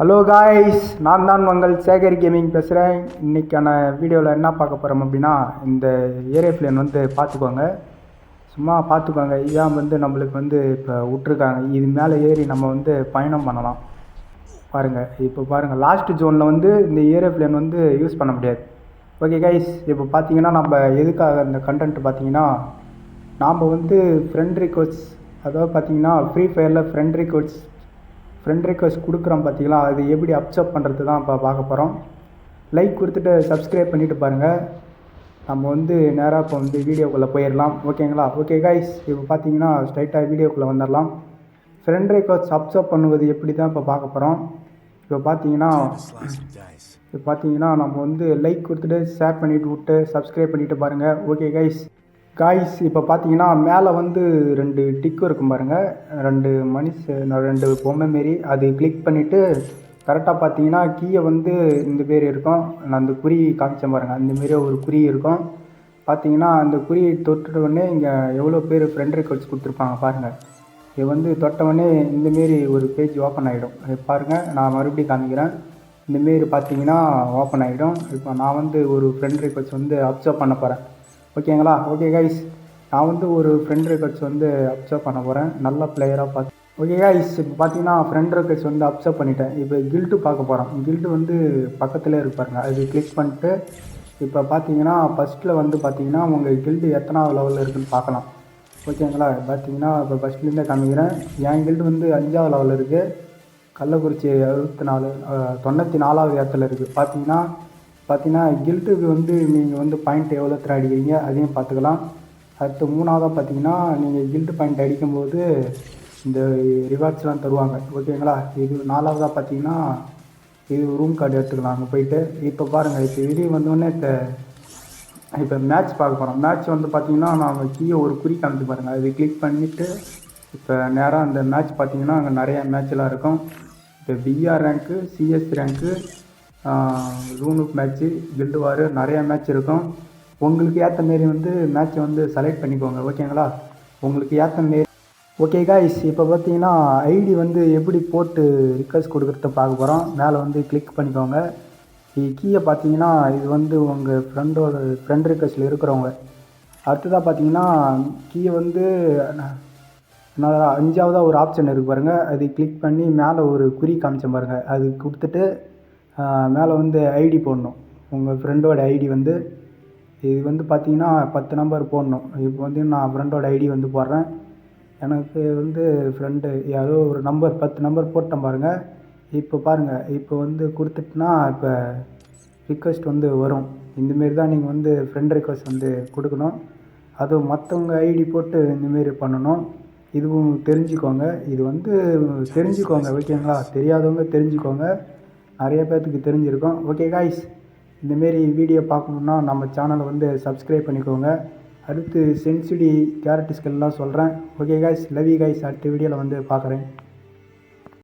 Hello guys நான் தான் உங்கள் சேகர் கேமிங் பேசுகிறேன் இன்றைக்கான வீடியோவில் என்ன பார்க்க போகிறோம் அப்படின்னா இந்த ஏரோப்ளேன் வந்து பார்த்துக்கோங்க. சும்மா பார்த்துக்கோங்க. இதான் வந்து நம்மளுக்கு வந்து இப்போ விட்ருக்காங்க இது மேலே ஏறி நம்ம வந்து பயணம் பண்ணலாம். பாருங்கள் இப்போ பாருங்கள் லாஸ்ட் ஜோனில் வந்து இந்த ஏரோப்ளேன் வந்து யூஸ் பண்ண முடியாது. ஓகே கைஸ் இப்போ பார்த்தீங்கன்னா நம்ம எதுக்காக இந்த கண்டென்ட் பார்த்தீங்கன்னா நாம் வந்து ஃப்ரெண்ட் ரிக்வஸ்ட் அதாவது பார்த்தீங்கன்னா ஃப்ரீ ஃபயரில் ஃப்ரெண்ட் ரிக்வஸ்ட் ஃப்ரெண்ட் ரெக்வஸ்ட் கொடுக்குறோம் பார்த்தீங்களா அது எப்படி அப்சர்வ் பண்ணுறது தான் இப்போ பார்க்க போகிறோம் லைக் கொடுத்துட்டு சப்ஸ்கிரைப் பண்ணிவிட்டு பாருங்கள் நம்ம வந்து நேராக இப்போ வந்து வீடியோக்குள்ளே போயிடலாம் ஓகேங்களா ஓகே கைஸ் இப்போ பார்த்தீங்கன்னா ஸ்ட்ரைட்டாக வீடியோக்குள்ளே வந்துடலாம் ஃப்ரெண்ட் ரெக்வஸ்ட் அப்சர்வ் பண்ணுவது எப்படி தான் இப்போ பார்க்க போகிறோம் இப்போ பார்த்தீங்கன்னா இப்போ பார்த்தீங்கன்னா நம்ம வந்து லைக் கொடுத்துட்டு ஷேர் பண்ணிவிட்டு விட்டு சப்ஸ்கிரைப் பண்ணிவிட்டு பாருங்கள் ஓகே கைஸ் காய்ஸ் இப்போ பார்த்தீங்கன்னா மேலே வந்து ரெண்டு டிக்கு இருக்கும் பாருங்கள் ரெண்டு மனுஷ ரெண்டு பொம்மை மாரி. அது கிளிக் பண்ணிவிட்டு கரெக்டாக பார்த்தீங்கன்னா கீயை வந்து இந்த பேர் இருக்கும். நான் அந்த குறி காமிச்சேன் பாருங்கள் அந்த மாரி ஒரு குறி இருக்கும். பார்த்தீங்கன்னா அந்த குறியை தொட்டுட்ட உடனே இங்கே எவ்வளோ பேர் ஃப்ரெண்ட் ரெக்வஸ்ட் கொடுத்துருப்பாங்க பாருங்கள் இது வந்து தொட்டவொடனே இந்தமாரி ஒரு பேஜ் ஓப்பன் ஆகிடும் பாருங்கள் நான் மறுபடியும் காமிக்கிறேன். இந்தமாரி பார்த்தீங்கன்னா ஓப்பன் ஆகிடும் இப்போ நான் வந்து ஒரு ஃப்ரெண்ட் ரிக்வஸ்ட் வந்து அப்சர்வ் பண்ண போகிறேன் ஓகேங்களா? ஓகே கைஸ் நான் வந்து ஒரு ஃப்ரெண்ட் ரிக்வஸ்ட் வந்து அப்சர்வ் பண்ண போகிறேன் நல்ல பிளேயராக பார்த்து ஓகே கைஸ் இப்போ பார்த்தீங்கன்னா ஃப்ரெண்ட் ரிக்வஸ்ட் வந்து அப்சர்வ் பண்ணிட்டேன். இப்போ கில்ட்டு பார்க்க போகிறோம் கில்ட்டு வந்து பக்கத்தில் இருப்பாருங்க அது கிளிக் பண்ணிட்டு இப்போ பார்த்தீங்கன்னா ஃபஸ்ட்டில் வந்து பார்த்தீங்கன்னா உங்கள் கில்டு எத்தனாவது லெவலில் இருக்குதுன்னு பார்க்கலாம் ஓகேங்களா? பார்த்தீங்கன்னா இப்போ ஃபஸ்ட்லேருந்தே காமிக்கிறேன். என் கில்டு வந்து அஞ்சாவது லெவலில் இருக்குது கள்ளக்குறிச்சி அறுபத்தி நாலு தொண்ணூற்றி நாலாவது இடத்துல இருக்குது பார்த்தீங்கன்னா பார்த்தீங்கன்னா கில்ட்டுக்கு வந்து நீங்கள் வந்து பாயிண்ட் எவ்வளோ எத்தனை அடிக்கிறீங்க அதையும் பார்த்துக்கலாம். அடுத்து மூணாவதாக பார்த்தீங்கன்னா நீங்கள் கில்ட்டு பாயிண்ட் அடிக்கும்போது இந்த ரிவார்ட்ஸ்லாம் தருவாங்க. ஓகேங்களா இது நாலாவதாக பார்த்தீங்கன்னா இது ரூம் கார்டு எடுத்துக்கலாம் அங்கே போயிட்டு. இப்போ பாருங்கள் இப்போ வெளியே வந்தோடனே இப்போ இப்போ மேட்ச் பார்க்க போகிறோம் மேட்ச் வந்து பார்த்தீங்கன்னா நான் கீழே ஒரு குறி காமிச்சு பாருங்கள் அது கிளிக் பண்ணிவிட்டு இப்போ நேராக அந்த மேட்ச் பார்த்தீங்கன்னா அங்கே நிறையா மேட்ச்லாம் இருக்கும். இப்போ பிஆர் ரேங்க்கு சிஎஸ் ரேங்க்கு ரூனுக் மேட்ச்சு கில்டு வார் நிறையா மேட்ச் இருக்கும். உங்களுக்கு ஏற்ற மாரி வந்து மேட்ச்சை வந்து செலக்ட் பண்ணிக்கோங்க ஓகேங்களா உங்களுக்கு ஏற்ற மாரி. ஓகே காய்ஸ் இப்போ பார்த்தீங்கன்னா ஐடி வந்து எப்படி போட்டு ரிக்வஸ்ட் கொடுக்குறத பார்க்க போகிறோம் மேலே வந்து கிளிக் பண்ணிக்கோங்க. கீயை பார்த்தீங்கன்னா இது வந்து உங்கள் ஃப்ரெண்டோட ஃப்ரெண்ட் ரிக்வஸ்ட்டில் இருக்கிறவங்க. அடுத்ததாக பார்த்தீங்கன்னா கீயை வந்து நான் அஞ்சாவதாக ஒரு ஆப்ஷன் இருக்குது பாருங்கள் அது கிளிக் பண்ணி மேலே ஒரு குறி காமிச்சேன் பாருங்கள் அது கொடுத்துட்டு மேலே வந்து ஐடி போடணும். உங்கள் ஃப்ரெண்டோட ஐடி வந்து இது வந்து பார்த்தீங்கன்னா பத்து நம்பர் போடணும். இப்போ வந்து நான் ஃப்ரெண்டோட ஐடி வந்து போடுறேன். எனக்கு வந்து ஃப்ரெண்டு ஏதோ ஒரு நம்பர் பத்து நம்பர் போட்டேன் பாருங்கள் இப்போ பாருங்கள் இப்போ வந்து கொடுத்துட்டுனா இப்போ ரிக்வெஸ்ட் வந்து வரும். இந்தமாரி தான் நீங்கள் வந்து ஃப்ரெண்ட் ரிக்வெஸ்ட் வந்து கொடுக்கணும். அதுவும் மற்றவங்க ஐடி போட்டு இந்தமாரி பண்ணணும். இதுவும் தெரிஞ்சுக்கோங்க. இது வந்து தெரிஞ்சுக்கோங்க ஓகேங்களா? தெரியாதவங்க தெரிஞ்சுக்கோங்க. நிறைய பேர்த்துக்கு தெரிஞ்சிருக்கும். ஓகே காய்ஸ் இந்தமாரி வீடியோ பார்க்கணுன்னா நம்ம சேனலை வந்து சப்ஸ்கிரைப் பண்ணிக்கோங்க. அடுத்து சென்சிடி கேரட்டிஸ்கள்லாம் சொல்கிறேன் okay guys love you guys அடுத்த வீடியோவில் வந்து பார்க்குறேன்.